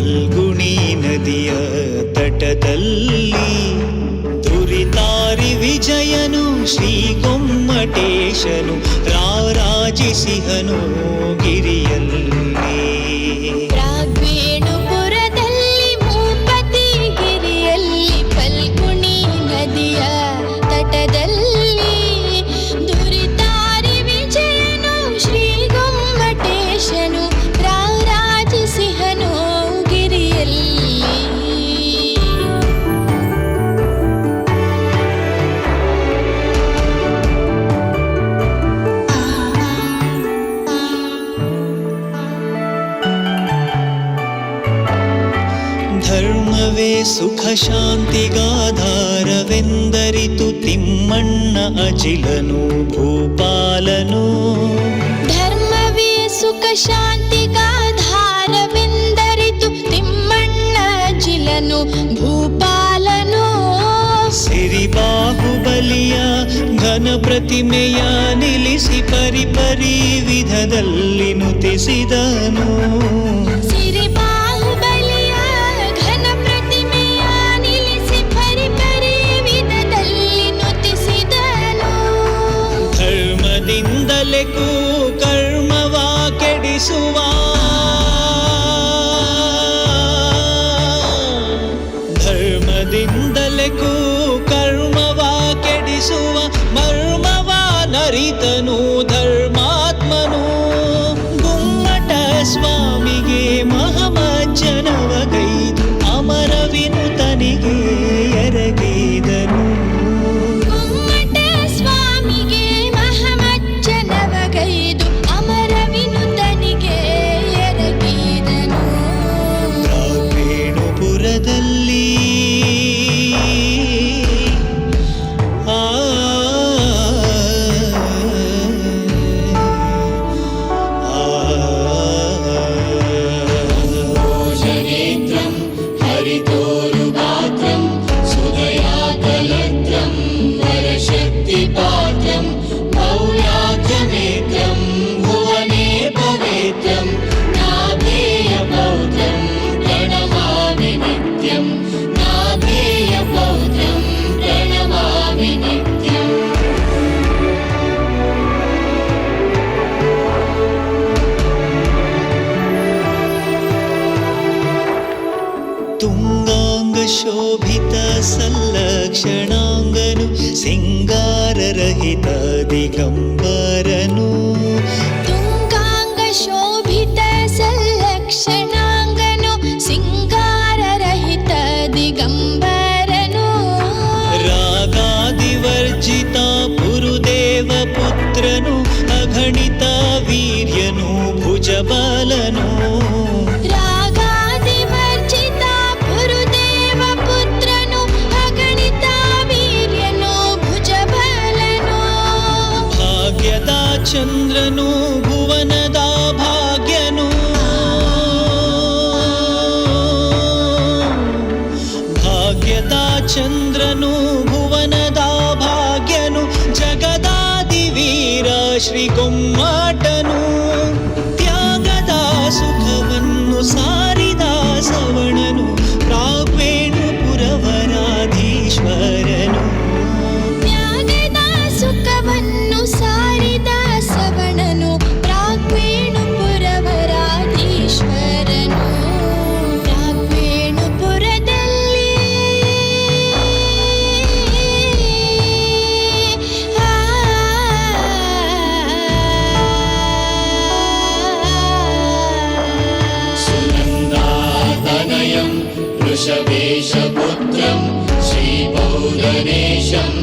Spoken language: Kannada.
ಪಲ್ಗುಣಿ ನದಿಯ ತಟದಲ್ಲಿ ದುರಿತಾರಿ ವಿಜಯನು ಶ್ರೀ ಗೊಮ್ಮಟೇಶನು ರಾರಾಜಿಸಿಹನು ಗಿರಿಯಲ್ಲಿ ಧರ್ಮವೇ ಸುಖ ಶಾಂತಿಗಾಧಾರವೆಂದರಿತು ತಿಮ್ಮಣ್ಣ ಅಜಿಲನು ಭೂಪಾಲನು. ಧರ್ಮವೇ ಸುಖ ಶಾಂತಿಗಾಧಾರವೆಂದರಿತು ತಿಮ್ಮಣ್ಣ ಜಿಲನು ಭೂಪಾಲನು. ಸಿರಿ ಬಾಹುಬಲಿಯ ಘನ ಪ್ರತಿಮೆಯ ನಿಲ್ಲಿಸಿ ಪರಿಪರಿ ವಿಧದಲ್ಲಿ ನುತಿಸಿದನು. ಸಿರಿ ಧರ್ಮಾತ್ಮನು ಗುಮ್ಮಟ ಸ್ವಾಮಿಗೆ ಮಹಮಜ್ಜನವಗೈದು ಅಮರ ವಿನುತನಿಗೆ ಶೋಭಿತ ಸಲ್ಲಕ್ಷಣಾಂಗನು ಸಿಂಗಾರರಹಿತ ದಿಗಂಬರನು ತುಂಗಾಂಗ ಶೋಭಿತ ಸಲ್ಲಕ್ಷಣಾಂಗನು ಸಿಂಗಾರರಹಿತ ದಿಗಂಬರನು ರಾಗಾದಿವರ್ಜಿತ ಪುರುದೇವ ಪುತ್ರನು ಅಗಣಿತ ವೀರ್ಯನು ಭುಜಬಲನು ಚಂದ್ರನು ಭುವನದ ಭಾಗ್ಯನು ಭಾಗ್ಯದ ಚಂದ್ರನು ಭುವನದ ಭಾಗ್ಯನು ಜಗದಾದಿ ವೀರ ಶ್ರೀ ಗೊಮ್ಮಾಟನು ತ್ಯಾಗದ ಸುಖವನ್ನು ಸಾರಿದ सभेशपुत्रम् श्रीपौ गणेशम्